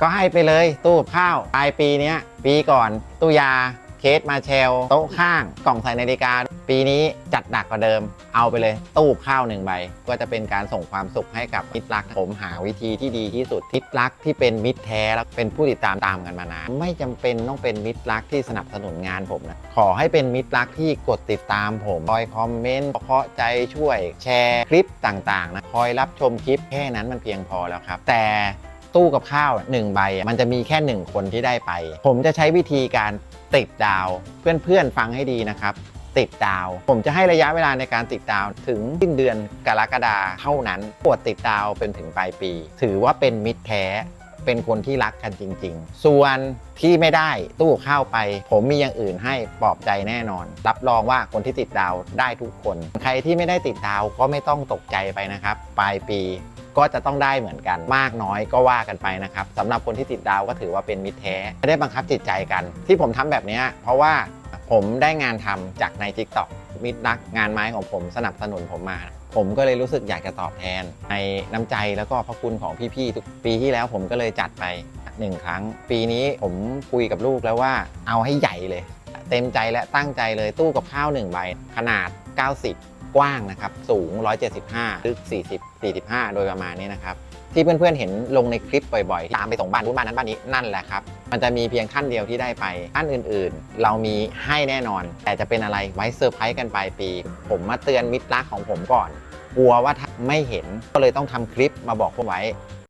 ก็ให้ไปเลยตู้กับข้าวปลายปีนี้ปีก่อนตู้ยาเคสมาเชล โต๊ะข้างกล่องใส่นาฬิกา ปีนี้จัดหนักกว่าเดิม เอาไปเลยตู้ข้าวหนึ่งใบ ก็จะเป็นการส่งความสุขให้กับมิตรรักผมหาวิธีที่ดีที่สุดมิตรรักที่เป็นมิตรแท้แล้วเป็นผู้ติดตามตามกันมานานไม่จำเป็นต้องเป็นมิตรรักที่สนับสนุนงานผมนะขอให้เป็นมิตรรักที่กดติดตามผมคอยคอมเมนต์เคาะใจช่วยแชร์คลิปต่างๆนะคอยรับชมคลิปแค่นั้นมันเพียงพอแล้วครับ แต่ ตู้กับข้าวหนึ่งใบอะมันจะมีแค่หนึ่งคนที่ได้ไป ผมจะใช้วิธีการติดดาว เพื่อนๆฟังให้ดีนะครับ ติดดาว ผมจะให้ระยะเวลาในการติดดาวถึงสิ้นเดือนกรกฎาเท่านั้นปวดติดดาวเป็นถึงปลายปี ถือว่าเป็นมิตรแท้เป็นคนที่รักกันจริง ๆ ส่วนที่ไม่ได้ตู้ข้าวไป ผมมีอย่างอื่นให้ปลอบใจแน่นอน รับรองว่าคนที่ติดดาวได้ทุกคน ใครที่ไม่ได้ติดดาวก็ไม่ต้องตกใจไปนะครับ ปลายปี ก็จะต้องได้เหมือนกันมากน้อยก็ว่ากันไปนะครับสำหรับคนที่ติดดาวก็ถือว่าเป็นมิตรแท้ไม่ได้บังคับจิตใจกัน ที่ผมทำแบบนี้เพราะว่าผมได้งานทำจากใน t ิ k t o k มิตรรักงานไม้ของผมสนับสนุนผมมา ผมก็เลยรู้สึกอยากจะตอบแทน ในน้ำใจแล้วก็พระคุณของพี่ๆทุกปีที่แล้วผมก็เลยจัดไปหนึ่งครั้ง ปีนี้ผมคุยกับลูกแล้วว่าเอาให้ใหญ่เลย เต็มใจและตั้งใจเลยตู้กับข้าว1ใบขนาด 90 กว้างนะครับ สูง 175 ลึก 40 45 โดยประมาณนี้นะครับ ที่เพื่อนๆเห็นลงในคลิปบ่อยๆ ตามไปส่งบ้านนู้นบ้านนั้นบ้านนี้นั่นแหละครับ มันจะมีเพียงขั้นเดียวที่ได้ไปขั้นอื่นๆ เรามีให้แน่นอน แต่จะเป็นอะไรไว้เซอร์ไพรส์กันปลายปี ผมมาเตือนมิตรรักของผมก่อน กลัวว่าถ้าไม่เห็นก็เลยต้องทำคลิปมาบอกพวกไว้